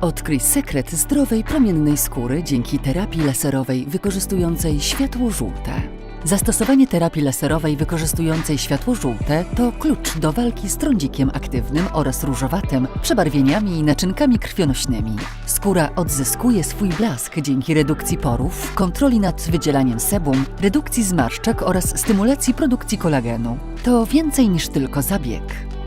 Odkryj sekret zdrowej, promiennej skóry dzięki terapii laserowej wykorzystującej światło żółte. Zastosowanie terapii laserowej wykorzystującej światło żółte to klucz do walki z trądzikiem aktywnym oraz różowatym, przebarwieniami i naczynkami krwionośnymi. Skóra odzyskuje swój blask dzięki redukcji porów, kontroli nad wydzielaniem sebum, redukcji zmarszczek oraz stymulacji produkcji kolagenu. To więcej niż tylko zabieg.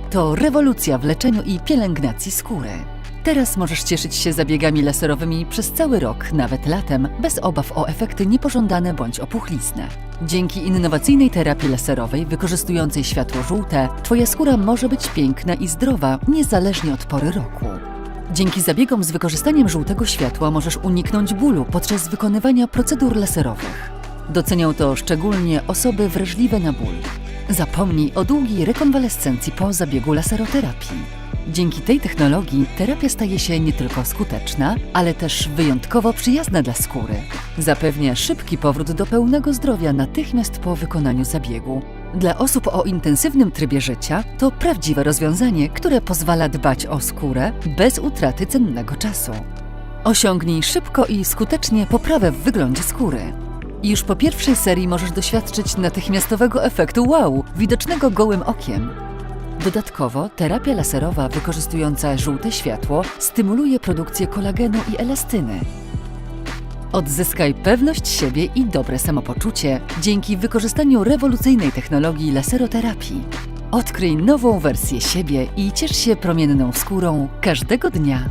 To rewolucja w leczeniu i pielęgnacji skóry. Teraz możesz cieszyć się zabiegami laserowymi przez cały rok, nawet latem, bez obaw o efekty niepożądane bądź opuchlizny. Dzięki innowacyjnej terapii laserowej wykorzystującej światło żółte, Twoja skóra może być piękna i zdrowa niezależnie od pory roku. Dzięki zabiegom z wykorzystaniem żółtego światła możesz uniknąć bólu podczas wykonywania procedur laserowych. Docenią to szczególnie osoby wrażliwe na ból. Zapomnij o długiej rekonwalescencji po zabiegu laseroterapii. Dzięki tej technologii terapia staje się nie tylko skuteczna, ale też wyjątkowo przyjazna dla skóry. Zapewnia szybki powrót do pełnego zdrowia natychmiast po wykonaniu zabiegu. Dla osób o intensywnym trybie życia to prawdziwe rozwiązanie, które pozwala dbać o skórę bez utraty cennego czasu. Osiągnij szybko i skutecznie poprawę w wyglądzie skóry. Już po pierwszej serii możesz doświadczyć natychmiastowego efektu wow, widocznego gołym okiem. Dodatkowo terapia laserowa wykorzystująca żółte światło stymuluje produkcję kolagenu i elastyny. Odzyskaj pewność siebie i dobre samopoczucie dzięki wykorzystaniu rewolucyjnej technologii laseroterapii. Odkryj nową wersję siebie i ciesz się promienną skórą każdego dnia.